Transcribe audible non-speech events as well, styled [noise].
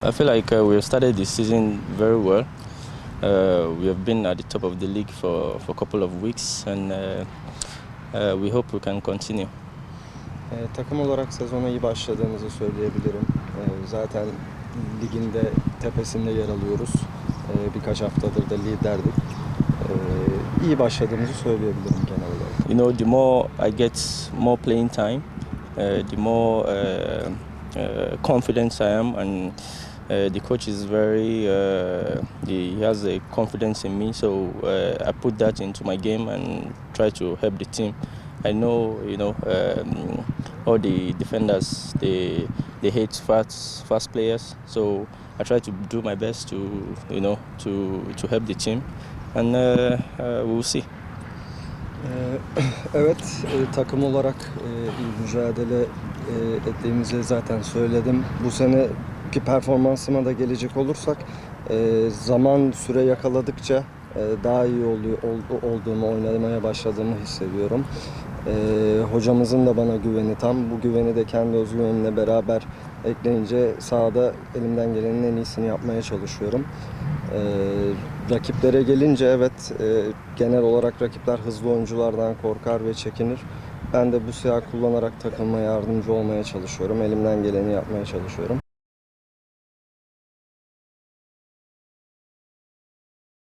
I feel like uh, we have started the season very well. Uh, we have been at the top of the league for, for a couple of weeks, and uh, uh, we hope we can continue. Ee, takım olarak sezona iyi başladığımızı söyleyebilirim. Ee, zaten ligin de tepesinde yer alıyoruz. Ee, birkaç haftadır da liderdik. Ee, iyi başladığımızı söyleyebilirim genel olarak. You know, the more I get more playing time, uh, the more uh, uh, confidence I am, and uh, the coach is very uh, he has a confidence in me. So uh, I put that into my game and try to help the team. I know, you know, um, all the defenders they they hate fast fast players. So I try to do my best to you know to to help the team, and uh, uh, we'll see. Ee, [coughs] evet, e, takım olarak e, iyi mücadele e, ettiğimizi zaten söyledim. Bu seneki performansıma da gelecek olursak e, zaman süre yakaladıkça e, daha iyi oluyor, ol- olduğumu, oynamaya başladığımı hissediyorum. E, hocamızın da bana güveni tam. Bu güveni de kendi özgüvenimle beraber ekleyince sahada elimden gelenin en iyisini yapmaya çalışıyorum. Ee, rakiplere gelince evet e, genel olarak rakipler hızlı oyunculardan korkar ve çekinir. Ben de bu silahı kullanarak takılma yardımcı olmaya çalışıyorum. Elimden geleni yapmaya çalışıyorum.